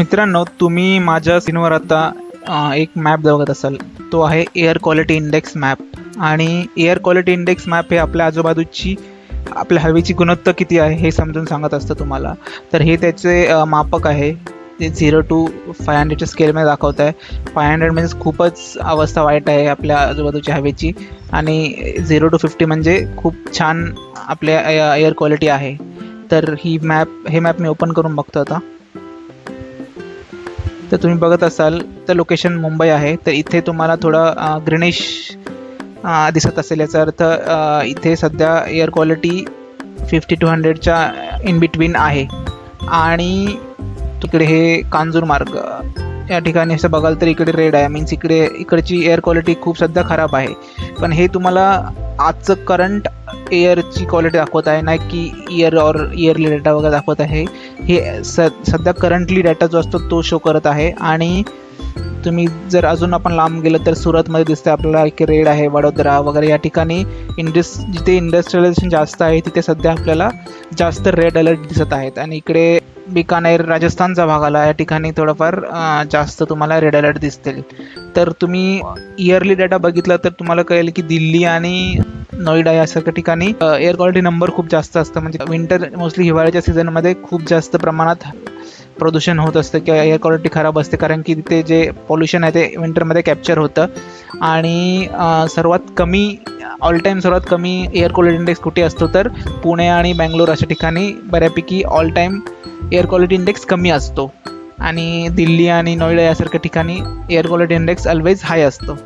मित्रांनो तुम्ही माझ्या स्क्रीनवर आता एक मॅप बघत असाल. तो आहे एअर क्वालिटी इंडेक्स मॅप. आणि एअर क्वालिटी इंडेक्स मॅप हे आपल्या आजूबाजूची आपल्या हवेची गुणवत्ता किती आहे हे समजून सांगत असतं तुम्हाला. तर हे त्याचे मापक आहे. ते झिरो टू फाय हंड्रेडच्या स्केलमध्ये दाखवत आहे. फाय हंड्रेड म्हणजे खूपच अवस्था वाईट आहे आपल्या आजूबाजूच्या हवेची. आणि झिरो टू फिफ्टी म्हणजे खूप छान आपल्या एअर क्वालिटी आहे. तर ही मॅप हे मॅप मी ओपन करून बघतो आता. तर तुम्ही बघत असाल तर लोकेशन मुंबई आहे. तर इथे तुम्हाला थोडं ग्रीनिश दिसत असेल याचा अर्थ इथे सध्या एअर क्वालिटी फिफ्टी टू हंड्रेडच्या इन बिटवीन आहे. आणि तिकडे हे कांजूर मार्ग या ठिकाणी असं बघाल तर इकडे रेड आहे. मीन्स इकडे इकडची एअर क्वालिटी खूप सध्या खराब आहे. पण हे तुम्हाला आजचं करंट एअरची क्वालिटी दाखवत आहे नाही की इयर और इयरली डेटा वगैरे दाखवत आहे. हे स सध्या करंटली डेटा जो असतो तो शो करत आहे. आणि तुम्ही जर अजून आपण लांब गेलं तर सुरतमध्ये दिसतं आपल्याला की रेड आहे वडोदरा वगैरे. या ठिकाणी इंडस जिथे इंडस्ट्रियलायझेशन जास्त आहे तिथे सध्या आपल्याला जास्त रेड अलर्ट दिसत आहेत. आणि इकडे बिकानेर राजस्थानचा भाग आला या ठिकाणी थोडंफार जास्त तुम्हाला रेड अलर्ट दिसतील. तर तुम्ही इयरली डेटा बघितला तर तुम्हाला कळेल की दिल्ली आणि नोईडा यासारख्या ठिकाणी एअर क्वालिटी नंबर खूप जास्त असतं. म्हणजे विंटर मोस्टली हिवाळ्याच्या सीझनमध्ये खूप जास्त प्रमाणात प्रदूषण होत असतं किंवा एअर क्वालिटी खराब असते. कारण की तिथे जे पॉल्युशन आहे ते विंटरमध्ये कॅप्चर होतं. आणि सर्वात कमी ऑल टाईम सर्वात कमी एअर क्वालिटी इंडेक्स कुठे असतो तर पुणे आणि बँगलोर अशा ठिकाणी बऱ्यापैकी all time air quality index कमी असतो. आणि दिल्ली आणि नोएडा यासारख्या ठिकाणी air quality index always high असतो.